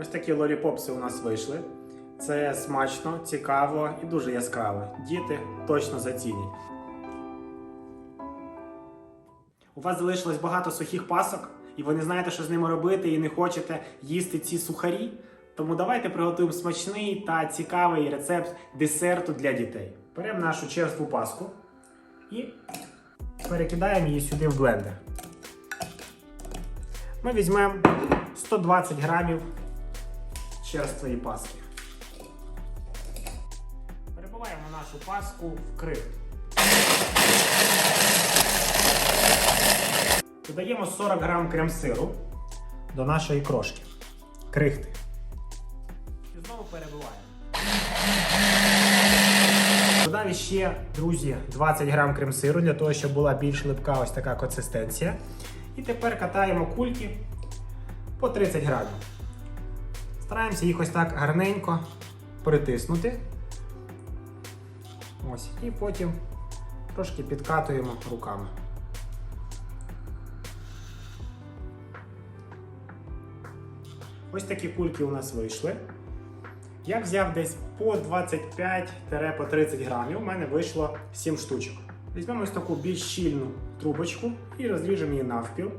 Ось такі лоліпопси у нас вийшли. Це смачно, цікаво і дуже яскраво. Діти точно зацінять. У вас залишилось багато сухих пасок, і ви не знаєте, що з ними робити, і не хочете їсти ці сухарі. Тому давайте приготуємо смачний та цікавий рецепт десерту для дітей. Беремо нашу черству паску і перекидаємо її сюди в блендер. Ми візьмемо 120 грамів черствої паски. Перебиваємо нашу паску в крихту. Додаємо 40 грам крем-сиру до нашої крошки. Крихти. І знову перебиваємо. Додав ще, друзі, 20 грам крем-сиру для того, щоб була більш липка ось така консистенція. І тепер катаємо кульки по 30 грамів. Стараємося їх ось так гарненько притиснути. Ось. І потім трошки підкатуємо руками. Ось такі кульки у нас вийшли. Я взяв десь по 25-30 грамів. У мене вийшло 7 штучок. Візьмемо ось таку більш щільну трубочку і розріжемо її навпіл.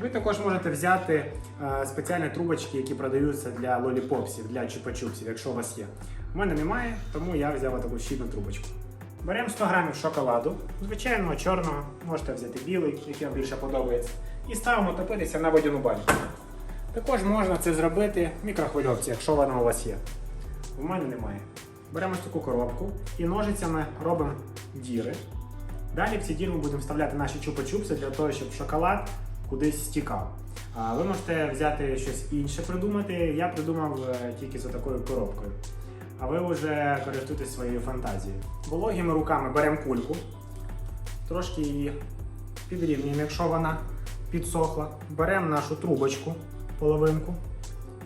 Ви також можете взяти е, спеціальні трубочки, які продаються для лоліпопсів, для чупа-чупсів, якщо у вас є. У мене немає, тому я взяв таку щільну трубочку. Беремо 100 грамів шоколаду, звичайного чорного, можете взяти білий, який вам більше подобається, і ставимо топитися на водяну баньку. Також можна це зробити в мікрохвильовці, якщо вона у вас є. У мене немає. Беремо таку коробку і ножицями робимо діри. Далі в ці діри ми будемо вставляти наші чупа-чупси для того, щоб шоколад кудись стікав. Ви можете взяти щось інше придумати. Я придумав е, тільки за такою коробкою. А ви вже користуйтесь своєю фантазією. Вологими руками беремо кульку, трошки її підрівнюємо, якщо вона підсохла. Беремо нашу трубочку, половинку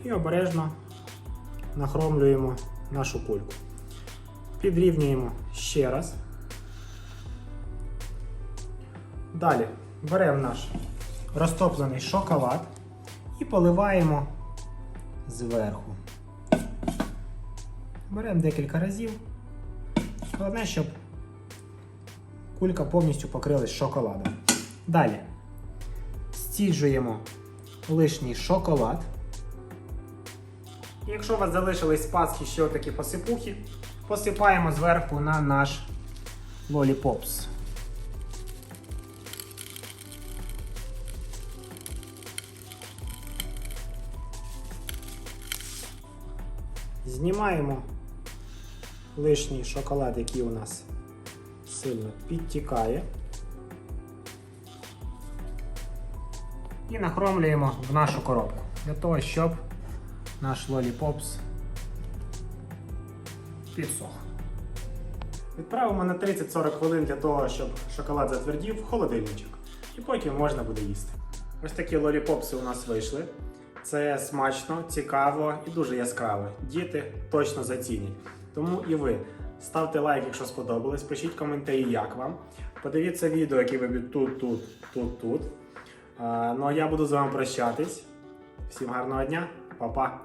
і обережно нахромлюємо нашу кульку. Підрівнюємо ще раз. Далі беремо наш розтоплений шоколад і поливаємо зверху. Беремо декілька разів. Головне, щоб кулька повністю покрилась шоколадом. Далі стіджуємо лишній шоколад. І якщо у вас залишились з пасхи ще такі посипухи, посипаємо зверху на наш лоліпопс. Знімаємо лишній шоколад, який у нас сильно підтікає. І нахромлюємо в нашу коробку для того, щоб наш лоліпопс підсох. Відправимо на 30-40 хвилин для того, щоб шоколад затвердів в холодильничок. І потім можна буде їсти. Ось такі лоліпопси у нас вийшли. Це смачно, цікаво і дуже яскраво. Діти точно зацінять. Тому і ви ставте лайк, якщо сподобалось, пишіть коментарі, як вам. Подивіться відео, які ви тут, тут, тут, тут. Ну а я буду з вами прощатись. Всім гарного дня, па-па!